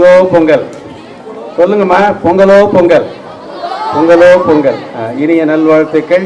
பொங்கலோ பொங்கல். சொல்லுங்கம்மா பொங்கலோ பொங்கல். பொங்கலோ பொங்கல். இனிய நல்வாழ்த்துக்கள்.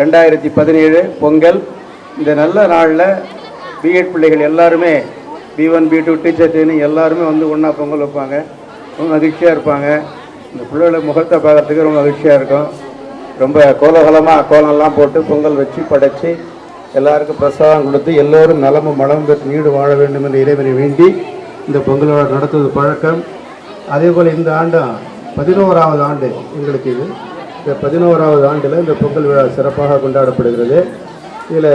ரெண்டாயிரத்தி பதினேழு பொங்கல். இந்த நல்ல நாளில் பிஎட் பிள்ளைகள் எல்லாருமே B one B two teacher training எல்லாருமே வந்து ஒன்றா பொங்கல் வைப்பாங்க. ரொம்ப மகிழ்ச்சியாக இருப்பாங்க. இந்த பிள்ளைகள முகத்தை பார்க்கறதுக்கு ரொம்ப மகிழ்ச்சியாக இருக்கும். ரொம்ப கோலகலமாக கோலம்லாம் போட்டு பொங்கல் வச்சு படைச்சி எல்லாருக்கும் பிரசாதம் கொடுத்து எல்லோரும் நலமும் மலம் பெற்று நீடு வாழ வேண்டும் என்று இறைவனை வேண்டி இந்த பொங்கல் விழா நடத்துவது பழக்கம். அதே போல் இந்த ஆண்டும் பதினோராவது ஆண்டு எங்களுக்கு இது. இந்த பதினோராவது ஆண்டில் இந்த பொங்கல் விழா சிறப்பாக கொண்டாடப்படுகிறது. இதில்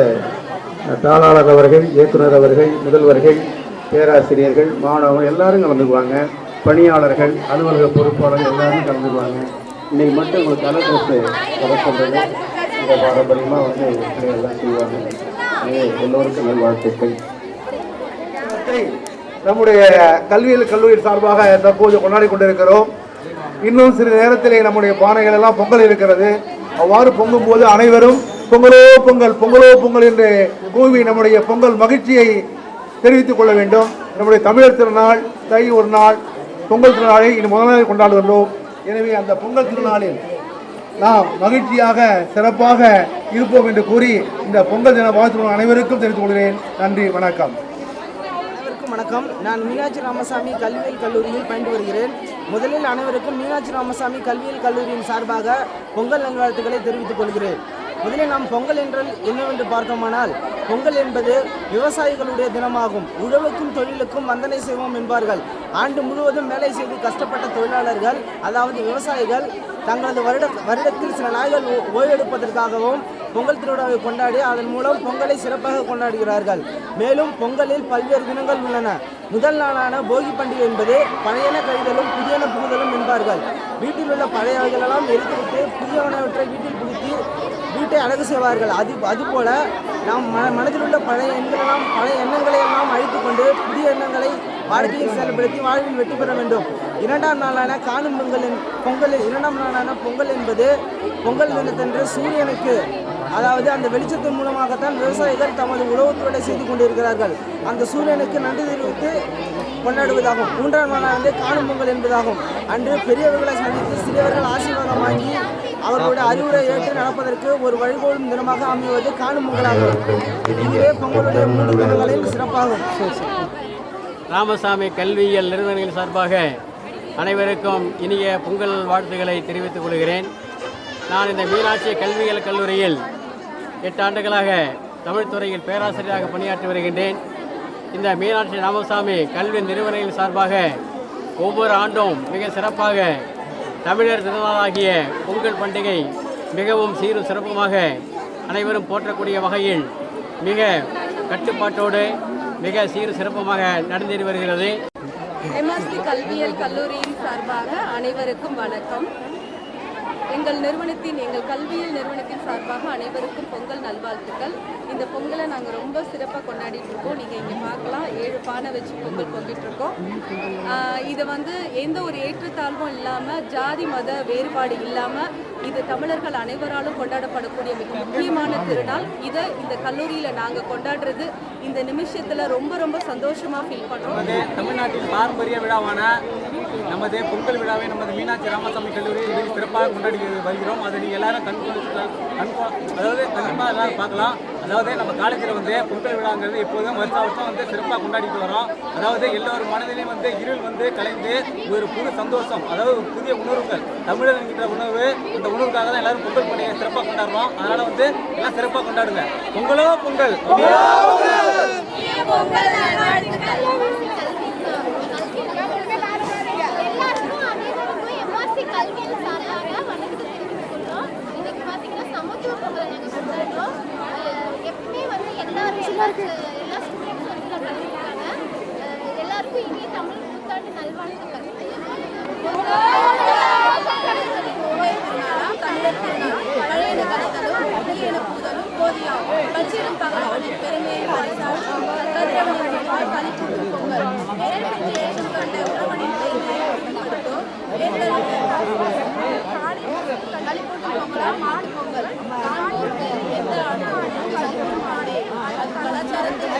தாளாளர் அவர்கள் இயக்குனர் அவர்கள் முதல்வர்கள் பேராசிரியர்கள் மாணவர்கள் எல்லாரும் கலந்துக்குவாங்க. பணியாளர்கள் அலுவலக பொறுப்பாளர்கள் எல்லாரும் கலந்துக்குவாங்க. இன்றைக்கி மட்டும் உங்களுக்கு கலை ட்ரெஸ்ஸு வர சொல்கிறது இந்த பாரம்பரியமாக வந்து எல்லாம் செய்வாங்க. எல்லோருக்கும் நல்வாழ்த்துக்கள். தினத்தை நம்முடைய கல்வியில் கல்லூரி சார்பாக தற்போது கொண்டாடி கொண்டிருக்கிறோம். இன்னும் சிறு நேரத்திலே நம்முடைய பானைகள் எல்லாம் பொங்கல் இருக்கிறது. அவ்வாறு பொங்கும் போது அனைவரும் பொங்கலோ பொங்கல் பொங்கலோ பொங்கல் என்று கூவி நம்முடைய பொங்கல் மகிழ்ச்சியை தெரிவித்துக் கொள்ள வேண்டும். நம்முடைய தமிழர் திருநாள் தை ஒரு நாள் பொங்கல் திருநாளை இன்று முதல் நாள் கொண்டாடுகின்றோம். எனவே அந்த பொங்கல் திருநாளில் நாம் மகிழ்ச்சியாக சிறப்பாக இருப்போம் என்று கூறி இந்த பொங்கல் தின வாழ்த்து அனைவருக்கும் தெரிவித்துக் கொள்கிறேன். நன்றி வணக்கம். அனைவருக்கும் வணக்கம். நான் மீனாட்சி ராமசாமி கல்வியியல் கல்லூரியில் பயின்று வருகிறேன். முதலில் அனைவருக்கும் மீனாட்சி ராமசாமி கல்வியியல் கல்லூரியின் சார்பாக பொங்கல் நல்வாழ்த்துக்களை தெரிவித்துக் கொள்கிறேன். முதலில் நாம் பொங்கல் என்றால் என்னவென்று பார்த்தோமானால் பொங்கல் என்பது விவசாயிகளுடைய தினமாகும். உழவுக்கும் தொழிலுக்கும் வந்தனை செய்வோம் என்பார்கள். ஆண்டு முழுவதும் வேலை செய்து கஷ்டப்பட்ட தொழிலாளர்கள் அதாவது விவசாயிகள் தங்களது வருட வருடத்தில் சில நாள்கள் ஓ- ஓய்வெடுப்பதற்காகவும் பொங்கல் திருவிழாவை கொண்டாடி அதன் மூலம் பொங்கலை சிறப்பாக கொண்டாடுகிறார்கள். மேலும் பொங்கலில் பல்வேறு தினங்கள் உள்ளன. முதல் நாளான போகி பண்டிகை என்பது பழையன கழிதலும் புதியன புகுதலும் என்பார்கள். வீட்டில் உள்ள பழையவைகளெல்லாம் எரித்துவிட்டு புதியவனவற்றை வீட்டில் புகுத்தி வீட்டை அழகு செய்வார்கள். அது அதுபோல நாம் மன மனதில் உள்ள பழைய எண்களெல்லாம் பழைய எண்ணங்களை எல்லாம் அழித்துக்கொண்டு புதிய எண்ணங்களை வாழ்க்கையில் செயல்படுத்தி வாழ்வில் வெற்றி பெற வேண்டும். இரண்டாம் நாளான காணும் பொங்கல் பொங்கல் இரண்டாம் நாளான பொங்கல் என்பது பொங்கல் தினத்தன்று சூரியனுக்கு அதாவது அந்த வெளிச்சத்தின் மூலமாகத்தான் விவசாயிகள் தமது உழவுத்துறை செய்து கொண்டிருக்கிறார்கள். அந்த சூரியனுக்கு நன்றி தெரிவித்து கொண்டாடுவதாகும். மூன்றாம் நாளானது வந்து காணும் பொங்கல் என்பதாகும். அன்று பெரியவர்களை சந்தித்து சிறியவர்கள் ஆசீர்வாதம் வாங்கி அவர்களுடைய அறிவுரை ஏற்று நடப்பதற்கு ஒரு வழிகோடும் தினமாக அமைவது காணும் பொங்கலாகும். இதுவே பொங்கலுடைய மூன்று தினங்களில் சிறப்பாகும். ராமசாமி கல்வியியல் நிறுவனங்கள் சார்பாக அனைவருக்கும் இனிய பொங்கல் வாழ்த்துக்களை தெரிவித்துக் கொள்கிறேன். நான் இந்த மீனாட்சி கல்வியியல் கல்லூரியில் எட்டு ஆண்டுகளாக தமிழ்துறையில் பேராசிரியராக பணியாற்றி வருகின்றேன். இந்த மீனாட்சி ராமசாமி கல்வி நிறுவனங்கள் சார்பாக ஒவ்வொரு ஆண்டும் மிக சிறப்பாக தமிழர் திருநாளாகிய பொங்கல் பண்டிகை மிகவும் சீரும் சிறப்புமாக அனைவரும் போற்றக்கூடிய வகையில் மிக கட்டுப்பாட்டோடு மிக சீரும் சிறப்புமாக நடந்தேறி வருகிறது. எம்எஸ்சி கல்வியியல் கல்லூரியின் சார்பாக அனைவருக்கும் வணக்கம். எங்கள் நிறுவனத்தின் எங்கள் கல்வியியல் நிறுவனத்தின் சார்பாக அனைவருக்கும் பொங்கல் நல்வாழ்த்துக்கள். இந்த பொங்கலை நாங்கள் ரொம்ப சிறப்பாக கொண்டாடிட்டு இருக்கோம். நீங்கள் இங்கே பார்க்கலாம். ஏழு பானை வச்சு பொங்கல் பொங்கிட்டு இருக்கோம். இது வந்து எந்த ஒரு ஏற்றத்தாழ்வும் இல்லாமல் ஜாதி மத வேறுபாடு இல்லாமல் இது தமிழர்கள் அனைவராலும் கொண்டாடப்படக்கூடிய மிக முக்கியமான திருநாள். இதை இந்த கல்லூரியில் நாங்கள் கொண்டாடுறது இந்த நிமிஷத்தில் ரொம்ப ரொம்ப சந்தோஷமாக ஃபீல் பண்ணுறோம் நமது தமிழ்நாட்டின் பாரம்பரிய விழாவான நமது பொங்கல் விழாவை நமது மீனாட்சி ராமசாமி கல்லூரி சிறப்பாக கொண்டாடி வருகிறோம். அதை நீங்கள் எல்லாரும் கண் கண் அதாவது கண்டிப்பாக எல்லாரும் பார்க்கலாம். அதாவது நம்ம காலேஜில் வந்து பொங்கல் விழாங்கிறது எப்போதும் வருஷம் வருஷம் வந்து சிறப்பாக கொண்டாடிட்டு வரோம். அதாவது எல்லோரும் மனதிலையும் வந்து இருள் வந்து கலைந்து ஒரு புது சந்தோஷம் அதாவது ஒரு புதிய உணர்வுகள் தமிழர் என்கிற உணர்வு இந்த உணர்வுக்காக தான் எல்லாரும் பொங்கல் பண்டிகை சிறப்பாக கொண்டாடுறோம். அதனால வந்து எல்லாம் சிறப்பாக கொண்டாடுங்க. பொங்கலோ பொங்கல் எல்லாருக்கும் அனைவருக்கும் எம்ஆர்சி கல்வியில் சார்பாக வணக்கத்தை தெரிவித்துக் கொள்கிறோம் இன்னைக்கு பார்த்தீங்கன்னா சமத்துவ பொங்கலை நாங்கள் கொண்டாடுறோம் அஹ் எப்பவுமே வந்து எல்லாரும் எல்லாருக்கும் எல்லா ஸ்டூடெண்ட்ஸும் வந்து இதை கலந்துக்கிறாங்க அஹ் எல்லாருக்கும் இனிய தமிழ் புத்தாண்டு நல்வாழ்த்துக்கள் பழையன கலத்தலும் புதியன புதலும் போதியாம் பச்சிரும் பகலும் பெருமையை பரிசாற்றும் கதிரவனின் கலிப்பூட்டும் பொங்கல் ஏழு ஏற்றம் கண்ட உறவனின் பெருமையை வெளிப்படுத்தும் கலிப்பூட்டும் பொங்கலா மாடு பொங்கல் காண்போர்க்கு எந்த மாடே கலாச்சாரத்தில்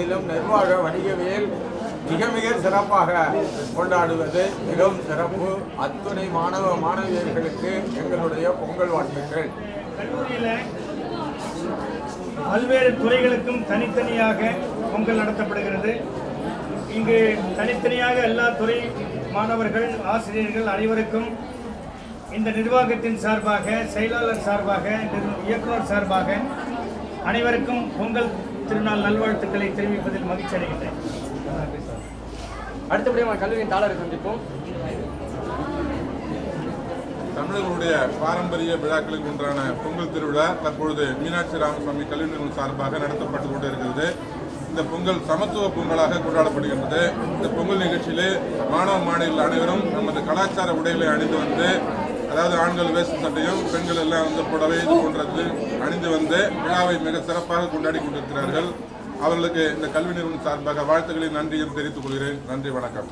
கொண்டாடுகின்றார்கள் நிர்வாக வணிகவியல் மிக மிக சிறப்பாக கொண்டாடுவது மிகவும் சிறப்பு. அத்துணை மாணவ மாணவியர்களுக்கு எங்களுடைய பொங்கல் வாழ்த்துக்கள். கல்லூரியில் பல்வேறு துறைகளுக்கும் தனித்தனியாக பொங்கல் நடத்தப்படுகிறது. இங்கு தனித்தனியாக எல்லா துறை மாணவர்கள் ஆசிரியர்கள் அனைவருக்கும் இந்த நிர்வாகத்தின் சார்பாக செயலாளர் சார்பாக இயக்குனர் சார்பாக அனைவருக்கும் பொங்கல் திருநாள் நல்வாழ்த்துக்களை தெரிவிப்பதில் மகிழ்ச்சி அடைகின்றேன். அடுத்தபடியாக கல்லூரியின் தாளரை சந்திப்போம். தமிழர்களுடைய பாரம்பரிய விழாக்களில் ஒன்றான பொங்கல் திருவிழா தற்பொழுது மீனாட்சி ராமசாமி கல்வி நிறுவனம் சார்பாக நடத்தப்பட்டு கொண்டு இருக்கிறது. இந்த பொங்கல் சமத்துவ பொங்கலாக கொண்டாடப்படுகின்றது. இந்த பொங்கல் நிகழ்ச்சியிலே மாணவ மாணவிகள் அனைவரும் நமது கலாச்சார உடைகளை அணிந்து வந்து அதாவது ஆண்கள் வேஷ்டி சட்டையும் பெண்கள் எல்லாம் வந்து புடவை இது போன்றது அணிந்து வந்து விழாவை மிக சிறப்பாக கொண்டாடி கொண்டிருக்கிறார்கள். அவர்களுக்கு இந்த கல்வி நிறுவனம் சார்பாக வாழ்த்துக்களை நன்றியும் தெரிவித்துக் கொள்கிறேன். நன்றி வணக்கம்.